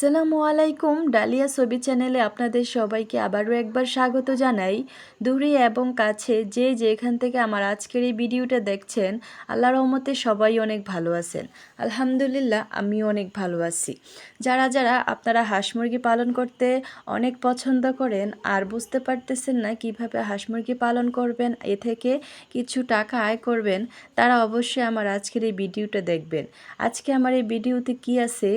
আসসালামু আলাইকুম ডালিয়া ছবি চ্যানেলে আপনাদের সবাইকে আবারও একবার স্বাগত জানাই। দূরে এবং কাছে যে যেখান থেকে আমার আজকের এই ভিডিওটা দেখছেন আল্লাহ রহমতে সবাই অনেক ভালো আছেন। আলহামদুলিল্লাহ, আমিও অনেক ভালো আছি। যারা যারা আপনারা হাঁস মুরগি পালন করতে অনেক পছন্দ করেন, আর বুঝতে পারতেছেন না কীভাবে হাঁস মুরগি পালন করবেন, এ থেকে কিছু টাকা আয় করবেন, তারা অবশ্যই আমার আজকের এই ভিডিওটা দেখবেন। আজকে আমার এই ভিডিওতে কি আছে?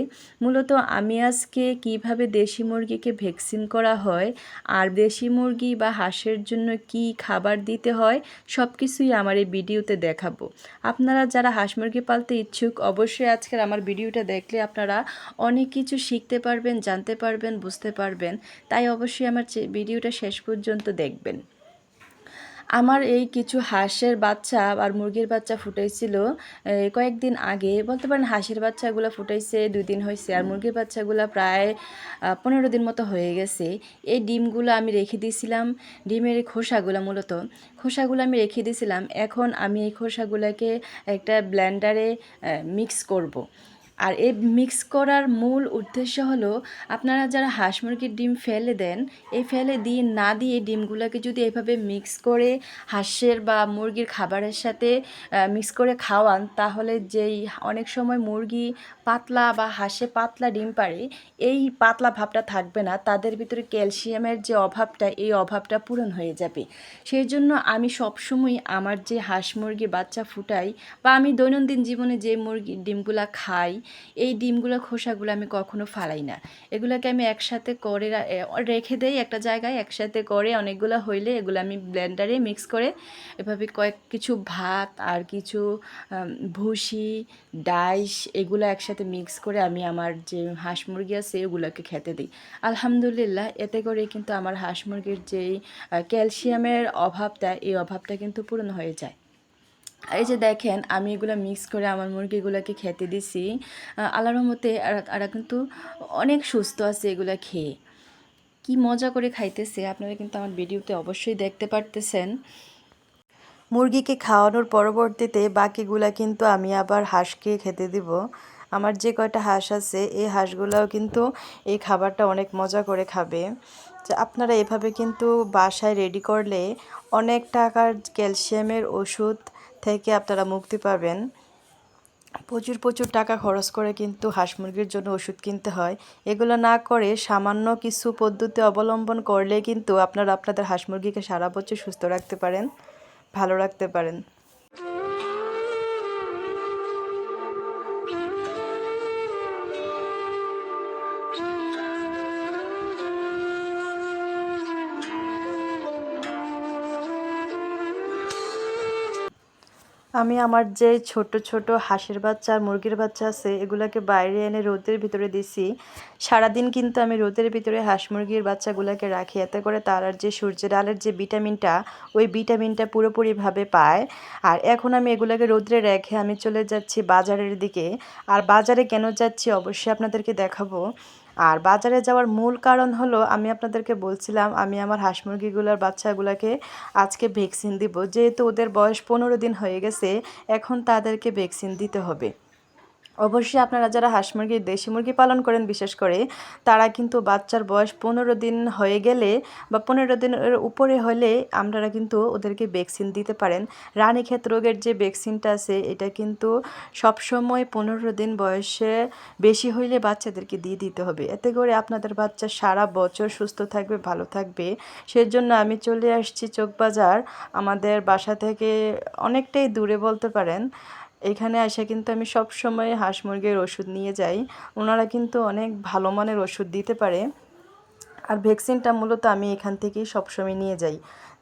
মূলত আমি আজকে কীভাবে দেশি মুরগিকে ভ্যাকসিন করা হয়, আর দেশি মুরগি বা হাঁসের জন্য কি খাবার দিতে হয় সব কিছুই আমার এই ভিডিওতে দেখাবো। আপনারা যারা হাঁস মুরগি পালতে ইচ্ছুক, অবশ্যই আজকের আমার ভিডিওটা দেখলে আপনারা অনেক কিছু শিখতে পারবেন, জানতে পারবেন, বুঝতে পারবেন। তাই অবশ্যই আমার ভিডিওটা শেষ পর্যন্ত দেখবেন। আমার এই কিছু হাঁসের বাচ্চা আর মুরগির বাচ্চা ফুটাইছিল কয়েকদিন আগে। বলতে পারেন হাঁসের বাচ্চাগুলো ফুটাইছে, দুই দিন হয়েছে আর মুরগির বাচ্চাগুলো প্রায় পনেরো দিন মতো হয়ে গেছে। এই ডিমগুলো আমি রেখে দিয়েছিলাম। ডিমের খোসাগুলো মূলত। খোসাগুলো আমি রেখে দিয়েছিলাম। এখন আমি এই খোসাগুলোকে একটা ব্ল্যান্ডারে মিক্স করব। আর এই মিক্স করার মূল উদ্দেশ্য হলো, আপনারা যারা হাঁস মুরগির ডিম ফেলে দেন, এই ফেলে দিয়ে না দিয়ে ডিমগুলোকে যদি এভাবে মিক্স করে হাঁসের বা মুরগির খাবারের সাথে মিক্স করে খাওয়ান, তাহলে যেই অনেক সময় মুরগি পাতলা বা হাঁসে পাতলা ডিম পারে এই পাতলা ভাবটা থাকবে না, তাদের ভিতরে ক্যালসিয়ামের যে অভাবটা, এই অভাবটা পূরণ হয়ে যাবে। সেই জন্য আমি সবসময় আমার যে হাঁস মুরগি বাচ্চা ফুটাই বা আমি দৈনন্দিন জীবনে যে মুরগির ডিমগুলা খাই এই ডিমগুলো, খোসাগুলো আমি কখনো ফালাই না। এগুলোকে আমি একসাথে করে রেখে দেই একটা জায়গায়, একসাথে করে অনেকগুলো হইলে এগুলো আমি ব্লেন্ডারে মিক্স করে এভাবে কয়েক কিছু ভাত আর কিছু ভুসি, ডাইস এগুলো একসাথে মিক্স করে আমি আমার যে হাঁস মুরগি আছে এগুলোকে খেতে দিই। আলহামদুলিল্লাহ, এতে করে কিন্তু আমার হাঁস মুরগির যেই ক্যালসিয়ামের অভাবটা, এই অভাবটা কিন্তু পূরণ হয়ে যায়। এই যে দেখেন, আমি এগুলো মিক্স করে আমার মুরগিগুলোকে খেতে দিছি। আল্লাহর এরা- এরা কিন্তু অনেক সুস্থ আছে এগুলো খেয়ে। কি মজা করে খাইতেছে, আপনারা কিন্তু আমার ভিডিওতে অবশ্যই দেখতে পারতেছেন। মুরগিকে খাওয়ানোর পরবর্তীতে বাকিগুলা কিন্তু আমি আবার হাঁসকে খেতে দিব। আমার যে কয়টা হাঁস আছে, এই হাঁসগুলাও কিন্তু এই খাবারটা অনেক মজা করে খাবে। আপনারা এভাবে কিন্তু বাসায় রেডি করলে অনেক টাকার ক্যালসিয়ামের ওষুধ থেকে আপনারা মুক্তি পাবেন। প্রচুর প্রচুর টাকা খরচ করে কিন্তু হাঁস মুরগির জন্য ওষুধ কিনতে হয়। এগুলো না করে সামান্য কিছু পদ্ধতি অবলম্বন করলে কিন্তু আপনারা আপনাদের হাঁস মুরগিকে সারা বছর সুস্থ রাখতে পারেন, ভালো রাখতে পারেন। আমি আমার যে ছোট ছোট হাঁসের বাচ্চা আর মুরগির বাচ্চা আছে, এগুলাকে বাইরে এনে রোদের ভিতরে দিছি। সারাদিন কিন্তু আমি রোদের ভিতরে হাঁস মুরগির বাচ্চাগুলোকে রাখি। এতে করে তারার যে সূর্যের আলোর যে ভিটামিনটা, ওই ভিটামিনটা পুরোপুরিভাবে পায়। আর এখন আমি এগুলোকে রোদ্রে রেখে আমি চলে যাচ্ছি বাজারের দিকে। আর বাজারে কেন যাচ্ছি অবশ্যই আপনাদেরকে দেখাবো। আর বাজারে যাওয়ার মূল কারণ হলো, আমি আপনাদেরকে বলছিলাম, আমি আমার হাঁস মুরগিগুলোর বাচ্চাগুলোকে আজকে ভ্যাকসিন দিব। যেহেতু ওদের বয়স পনেরো দিন হয়ে গেছে, এখন তাদেরকে ভ্যাকসিন দিতে হবে। অবশ্যই আপনারা যারা হাঁস মুরগি, দেশি মুরগি পালন করেন, বিশেষ করে তারা কিন্তু বাচ্চার বয়স পনেরো দিন হয়ে গেলে বা পনেরো দিনের উপরে হলে আপনারা কিন্তু ওদেরকে ভ্যাকসিন দিতে পারেন। রানীক্ষেত রোগের যে ভ্যাকসিনটা আছে, এটা কিন্তু সবসময় পনেরো দিন বয়সে বেশি হইলে বাচ্চাদেরকে দিয়ে দিতে হবে। এতে করে আপনাদের বাচ্চা সারা বছর সুস্থ থাকবে, ভালো থাকবে। সেজন্য আমি চলে আসছি চোখবাজার আমাদের বাসা থেকে অনেকটাই দূরে বলতে পারেন। এখানে এসে কিন্তু আমি সব সময় হাঁস মুরগির ওষুধ নিয়ে যাই। ওনারা কিন্তু অনেক ভালো মানের ওষুধ দিতে পারে। আর ভ্যাকসিনটা মূলত আমি এখান থেকেই সবসময় নিয়ে যাই।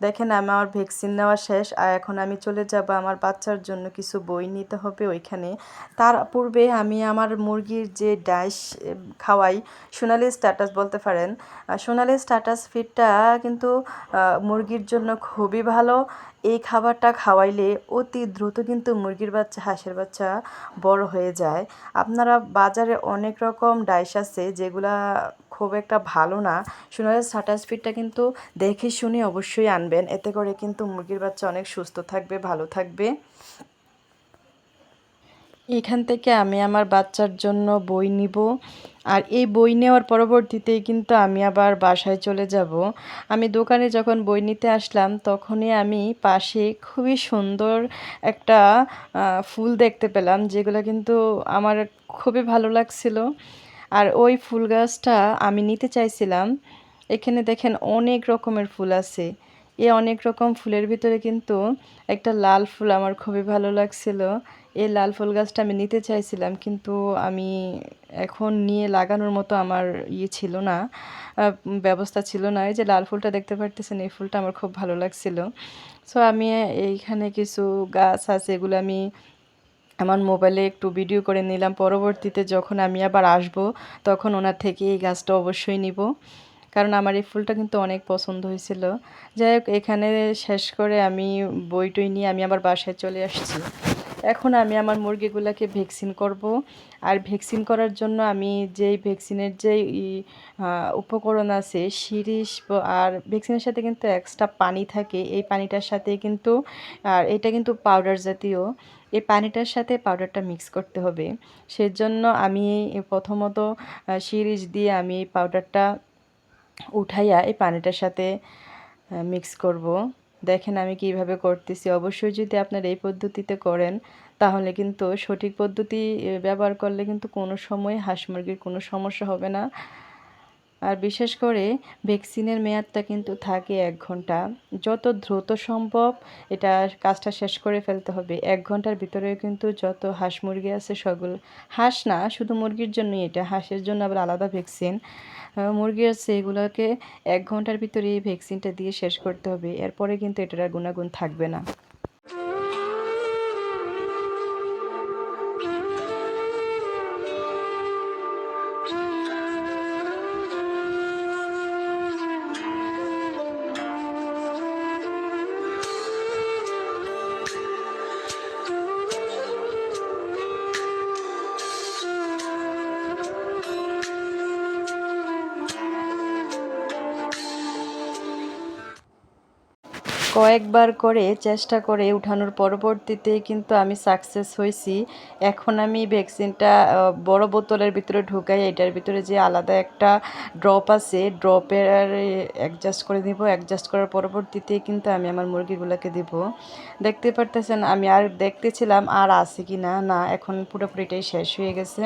দেখেন আমার ভ্যাকসিন নেওয়া শেষ, আর এখন আমি চলে যাব আমার বাচ্চার জন্য কিছু বই নিতে হবে ওইখানে। তার পূর্বে আমি আমার মুরগির যে ডাইস খাওয়াই, সোনালি স্ট্যাটাস বলতে পারেন সোনালি স্ট্যাটাস ফিডটা কিন্তু মুরগির জন্য খুবই ভালো। এই খাবারটা খাওয়াইলে অতি দ্রুত কিন্তু মুরগির বাচ্চা, হাঁসের বাচ্চা বড় হয়ে যায়। আপনারা বাজারে অনেক রকম ডাইস আছে যেগুলা খুব একটা ভালো না। সোনালি স্ট্যাটাস ফিডটা কিন্তু দেখে শুনে অবশ্যই আনবেন। এতে করে কিন্তু মুরগির বাচ্চা অনেক সুস্থ থাকবে, ভালো থাকবে। এখান থেকে আমি আমার বাচ্চার জন্য বই নিব। আর এই বই নেওয়ার পরবর্তীতেই কিন্তু আমি আবার বাসায় চলে যাব। আমি দোকানে যখন বই নিতে আসলাম, তখনই আমি পাশে খুবই সুন্দর একটা ফুল দেখতে পেলাম, যেগুলো কিন্তু আমার খুবই ভালো লাগছিল। আর ওই ফুল গাছটা আমি নিতে চাইছিলাম। এখানে দেখেন অনেক রকমের ফুল আছে। এ অনেক রকম ফুলের ভিতরে কিন্তু একটা লাল ফুল আমার খুবই ভালো লাগছিল। এই লাল ফুল গাছটা আমি নিতে চাইছিলাম কিন্তু আমি এখন নিয়ে লাগানোর মতো আমার ইয়ে ছিল না ব্যবস্থা ছিল না। এই যে লাল ফুলটা দেখতে পারতেছেন, এই ফুলটা আমার খুব ভালো লাগছিল। সো আমি এইখানে কিছু গাছ আছে, এগুলো আমি আমার মোবাইলে একটু ভিডিও করে নিলাম। পরবর্তীতে যখন আমি আবার আসব, তখন ওনার থেকে এই গাছটা অবশ্যই নিব। কারণ আমার এই ফুলটা কিন্তু অনেক পছন্দ হয়েছিল। যাই হোক, এখানে শেষ করে আমি বই টই নিয়ে আমি আবার বাসায় চলে আসছি। এখন আমি আমার মুরগিগুলোকে ভ্যাকসিন করব। আর ভ্যাকসিন করার জন্য আমি যেই ভ্যাকসিনের ই, উপকরণ আছে শিরিষ আর ভ্যাকসিনের সাথে কিন্তু এক্সট্রা পানি থাকে। এই পানিটার সাথে কিন্তু আর এটা কিন্তু পাউডার জাতীয়। এই পানিটার সাথে পাউডারটা মিক্স করতে হবে। সেজন্য আমি প্রথমত শিরিষ দিয়ে আমি পাউডারটা উঠাইয়া এই পানিটার সাথে মিক্স করব। দেখেন আমি কীভাবে করতেছি। অবশ্যই যদি আপনার এই পদ্ধতিতে করেন, তাহলে কিন্তু সঠিক পদ্ধতি ব্যবহার করলে কিন্তু কোনো সময় হাঁস মুরগির কোনো সমস্যা হবে না। আর বিশেষ করে ভ্যাকসিনের মেয়াদটা কিন্তু থাকে এক ঘণ্টা। যত দ্রুত সম্ভব এটা কাজটা শেষ করে ফেলতে হবে। এক ঘণ্টার ভিতরে কিন্তু যত হাঁস মুরগি আছে সবগুলো হাঁস না, শুধু মুরগির জন্যই এটা, হাঁসের জন্য আবার আলাদা ভ্যাকসিন। মুরগি আছে এগুলোকে এক ঘণ্টার ভিতরে এই ভ্যাকসিনটা দিয়ে শেষ করতে হবে। এরপরে কিন্তু এটার গুণাগুণ থাকবে না। কয়েকবার করে চেষ্টা করে উঠানোর পরবর্তীতে কিন্তু আমি সাকসেস হয়েছি এখন আমি ভ্যাকসিনটা বড় বোতলের ভিতরে ঢুকাই, এটার ভিতরে যে আলাদা একটা ড্রপ আছে ড্রপের অ্যাডজাস্ট করে দিব অ্যাডজাস্ট করার পরবর্তীতে কিন্তু আমি আমার মুরগিগুলোকে দিব। দেখতে পারতেছেন, আমি আর দেখতেছিলাম আর আছে কি না না এখন পুরোপুরিটাই শেষ হয়ে গেছে।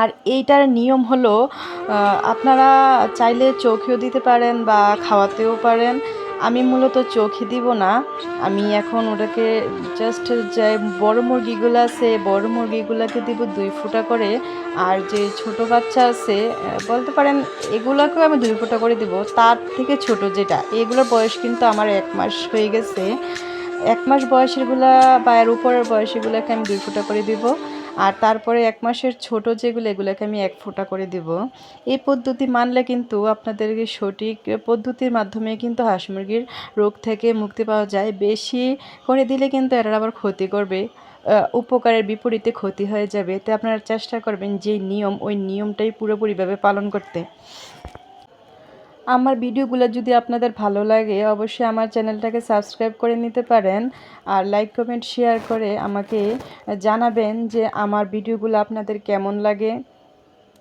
আর এইটার নিয়ম হলো আপনারা চাইলে চোখেও দিতে পারেন বা খাওয়াতেও পারেন। আমি মূলত চোখে দিব না। আমি এখন ওটাকে জাস্ট যে বড় মুরগিগুলো আছে, বড় মুরগিগুলোকে দিব দুই ফুটা করে। আর যে ছোট বাচ্চা আছে বলতে পারেন এগুলোকেও আমি দুই ফুটা করে দিব। তার থেকে ছোট যেটা, এগুলোর বয়স কিন্তু আমার এক মাস হয়ে গেছে। এক মাস বয়সেরগুলা বা এর উপরের বয়সীগুলোকে আমি দুই ফুটা করে দিব। আর তারপরে এক মাসের ছোট যেগুলো, এগুলোকে আমি এক ফোঁটা করে দিব। এই পদ্ধতি মানলে কিন্তু আপনাদেরকে সঠিক পদ্ধতির মাধ্যমে কিন্তু হাঁস মুরগির রোগ থেকে মুক্তি পাওয়া যায়। বেশি করে দিলে কিন্তু এরা আবার ক্ষতি করবে উপকারের বিপরীতে ক্ষতি হয়ে যাবে। তো আপনারা চেষ্টা করবেন যে নিয়ম, ওই নিয়মটাই পুরোপুরিভাবে পালন করতে। আমার ভিডিওগুলো যদি আপনাদের ভালো লাগে, অবশ্যই আমার চ্যানেলটাকে সাবস্ক্রাইব করে নিতে পারেন আর লাইক, কমেন্ট, শেয়ার করে আমাকে জানাবেন যে আমার ভিডিওগুলো আপনাদের কেমন লাগে।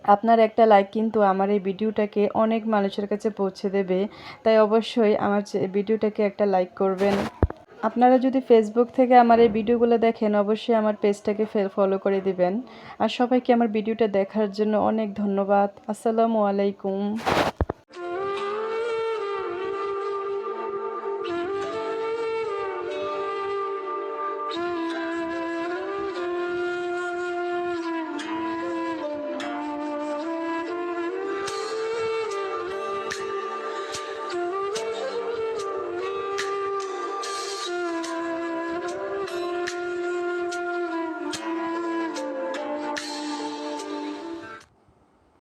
আপনার একটা লাইক কিন্তু আমার এই ভিডিওটাকে অনেক মানুষের কাছে পৌঁছে দেবে, তাই অবশ্যই আমার ভিডিওটাকে একটা লাইক করবেন। আপনারা যদি ফেসবুক থেকে আমার এই ভিডিওগুলো দেখেন, অবশ্যই আমার পেজটাকে ফলো করে দিবেন। আর সবাইকে আমার ভিডিওটা দেখার জন্য অনেক ধন্যবাদ। আসসালামু আলাইকুম।